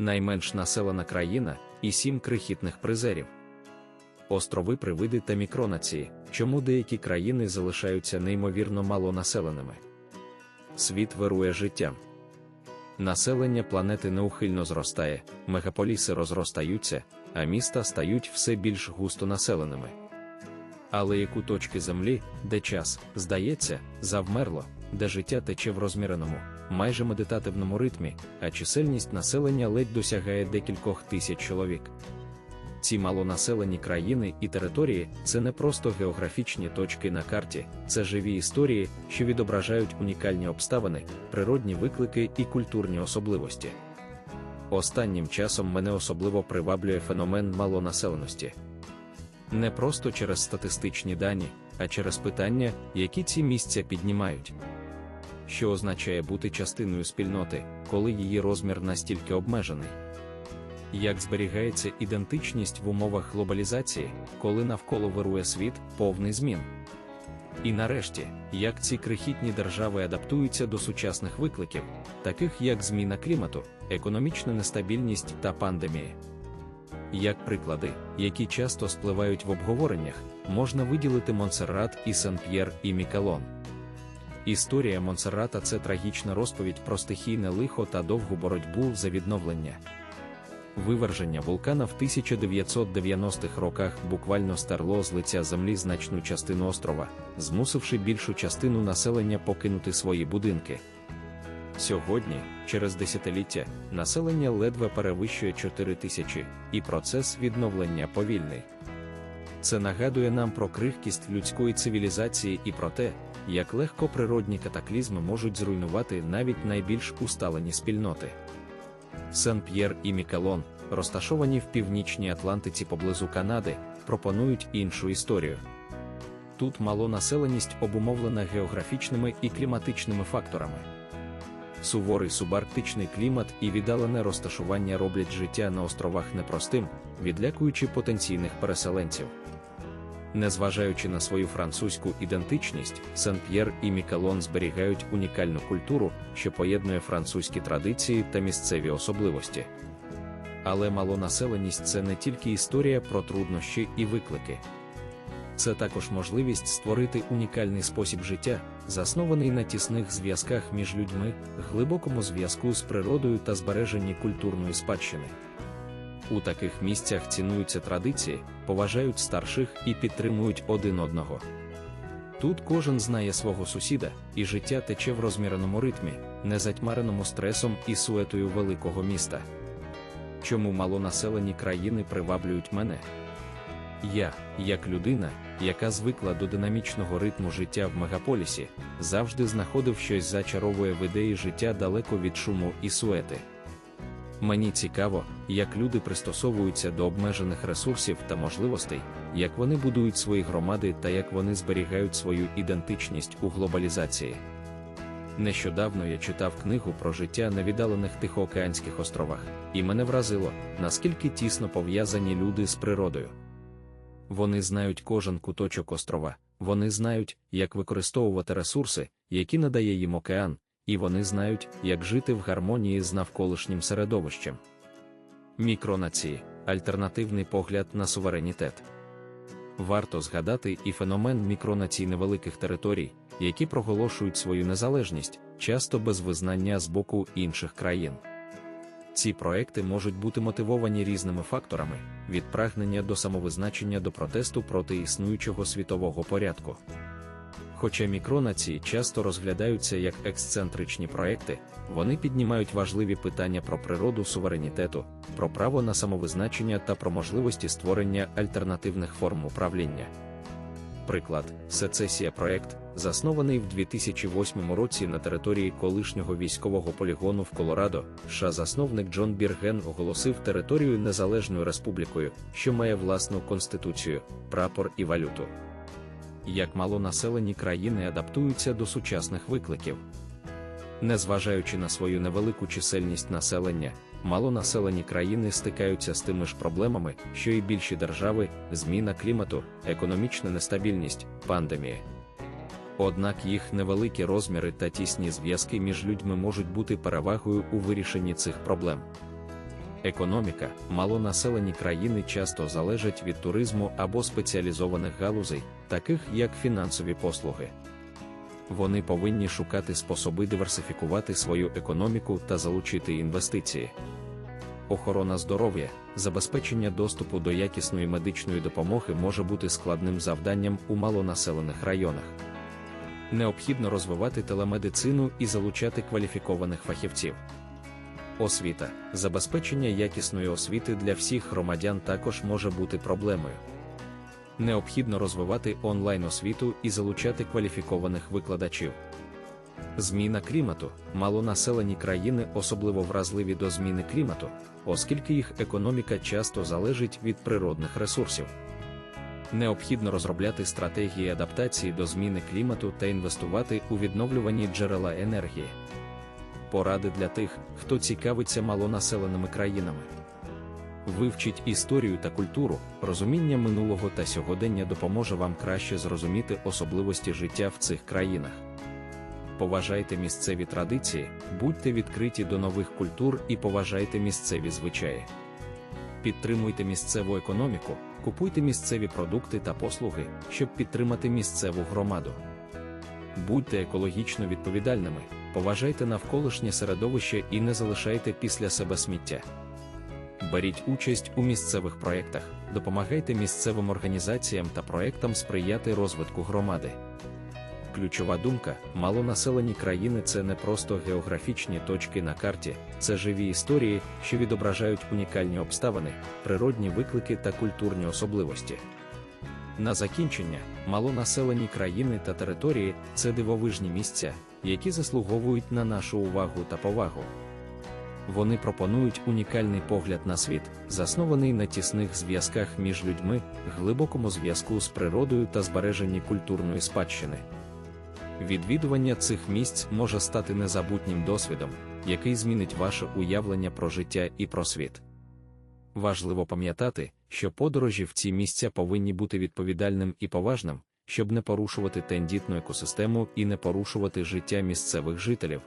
найменш населена країна і сім крихітних призерів. Острови привиди та мікронації, чому деякі країни залишаються неймовірно малонаселеними. Світ вирує життям. Населення планети неухильно зростає, мегаполіси розростаються, а міста стають все більш густонаселеними. Але як у точки землі, де час, здається, завмерло, де життя тече в розміреному, майже медитативному ритмі, а чисельність населення ледь досягає декількох тисяч чоловік. Ці малонаселені країни і території це не просто географічні точки на карті, це живі історії, що відображають унікальні обставини, природні виклики і культурні особливості. Останнім часом мене особливо приваблює феномен малонаселеності. Не просто через статистичні дані, а через питання, які ці місця піднімають. Що означає бути частиною спільноти, коли її розмір настільки обмежений? Як зберігається ідентичність в умовах глобалізації, коли навколо вирує світ, повний змін? І нарешті, як ці крихітні держави адаптуються до сучасних викликів, таких як зміна клімату, економічна нестабільність та пандемія. Як приклади, які часто спливають в обговореннях, можна виділити Монсеррат і Сен-П'єр і Мікалон. Історія Монсеррата це трагічна розповідь про стихійне лихо та довгу боротьбу за відновлення. Виверження вулкана в 1990-х роках буквально стерло з лиця землі значну частину острова, змусивши більшу частину населення покинути свої будинки. Сьогодні, через десятиліття, населення ледве перевищує 4 тисячі, і процес відновлення повільний. Це нагадує нам про крихкість людської цивілізації і про те, як легко природні катаклізми можуть зруйнувати навіть найбільш усталені спільноти. Сен-П'єр і Мікелон, розташовані в північній Атлантиці поблизу Канади, пропонують іншу історію. Тут малонаселеність обумовлена географічними і кліматичними факторами. Суворий субарктичний клімат і віддалене розташування роблять життя на островах непростим, відлякуючи потенційних переселенців. Незважаючи на свою французьку ідентичність, Сен-П'єр і Мікелон зберігають унікальну культуру, що поєднує французькі традиції та місцеві особливості. Але малонаселеність це не тільки історія про труднощі і виклики. Це також можливість створити унікальний спосіб життя, заснований на тісних зв'язках між людьми, глибокому зв'язку з природою та збереженні культурної спадщини. У таких місцях цінуються традиції, поважають старших і підтримують один одного. Тут кожен знає свого сусіда, і життя тече в розміреному ритмі, не затьмареному стресом і суетою великого міста. Чому малонаселені країни приваблюють мене? Я, як людина, яка звикла до динамічного ритму життя в мегаполісі, завжди знаходив щось зачаровує в ідеї життя далеко від шуму і суети. Мені цікаво, як люди пристосовуються до обмежених ресурсів та можливостей, як вони будують свої громади та як вони зберігають свою ідентичність у глобалізації. Нещодавно я читав книгу про життя на віддалених Тихоокеанських островах, і мене вразило, наскільки тісно пов'язані люди з природою. Вони знають кожен куточок острова, вони знають, як використовувати ресурси, які надає їм океан, і вони знають, як жити в гармонії з навколишнім середовищем. Мікронації альтернативний погляд на суверенітет. Варто згадати і феномен мікронацій невеликих територій, які проголошують свою незалежність, часто без визнання з боку інших країн. Ці проекти можуть бути мотивовані різними факторами: від прагнення до самовизначення до протесту проти існуючого світового порядку. Хоча мікронації часто розглядаються як ексцентричні проекти, вони піднімають важливі питання про природу суверенітету, про право на самовизначення та про можливості створення альтернативних форм управління. Приклад, сецесія проект, заснований в 2008 році на території колишнього військового полігону в Колорадо, США засновник Джон Бірген оголосив територію незалежною республікою, що має власну конституцію, прапор і валюту як малонаселені країни адаптуються до сучасних викликів. Незважаючи на свою невелику чисельність населення, малонаселені країни стикаються з тими ж проблемами, що і більші держави, зміна клімату, економічна нестабільність, пандемія. Однак їх невеликі розміри та тісні зв'язки між людьми можуть бути перевагою у вирішенні цих проблем. Економіка, малонаселені країни часто залежать від туризму або спеціалізованих галузей, таких як фінансові послуги. Вони повинні шукати способи диверсифікувати свою економіку та залучити інвестиції. Охорона здоров'я, забезпечення доступу до якісної медичної допомоги може бути складним завданням у малонаселених районах. Необхідно розвивати телемедицину і залучати кваліфікованих фахівців. Освіта, забезпечення якісної освіти для всіх громадян також може бути проблемою. Необхідно розвивати онлайн-освіту і залучати кваліфікованих викладачів. Зміна клімату, малонаселені країни особливо вразливі до зміни клімату, оскільки їх економіка часто залежить від природних ресурсів. Необхідно розробляти стратегії адаптації до зміни клімату та інвестувати у відновлювані джерела енергії. Поради для тих, хто цікавиться малонаселеними країнами. Вивчіть історію та культуру, розуміння минулого та сьогодення допоможе вам краще зрозуміти особливості життя в цих країнах. Поважайте місцеві традиції, будьте відкриті до нових культур і поважайте місцеві звичаї. Підтримуйте місцеву економіку, купуйте місцеві продукти та послуги, щоб підтримати місцеву громаду. Будьте екологічно відповідальними, поважайте навколишнє середовище і не залишайте після себе сміття. Беріть участь у місцевих проєктах, допомагайте місцевим організаціям та проєктам сприяти розвитку громади. Ключова думка: малонаселені країни це не просто географічні точки на карті, це живі історії, що відображають унікальні обставини, природні виклики та культурні особливості. На закінчення, малонаселені країни та території це дивовижні місця, які заслуговують на нашу увагу та повагу. Вони пропонують унікальний погляд на світ, заснований на тісних зв'язках між людьми, глибокому зв'язку з природою та збереженні культурної спадщини. Відвідування цих місць може стати незабутнім досвідом, який змінить ваше уявлення про життя і про світ. Важливо пам'ятати, що подорожі в ці місця повинні бути відповідальним і поважним, щоб не порушувати тендітну екосистему і не порушувати життя місцевих жителів.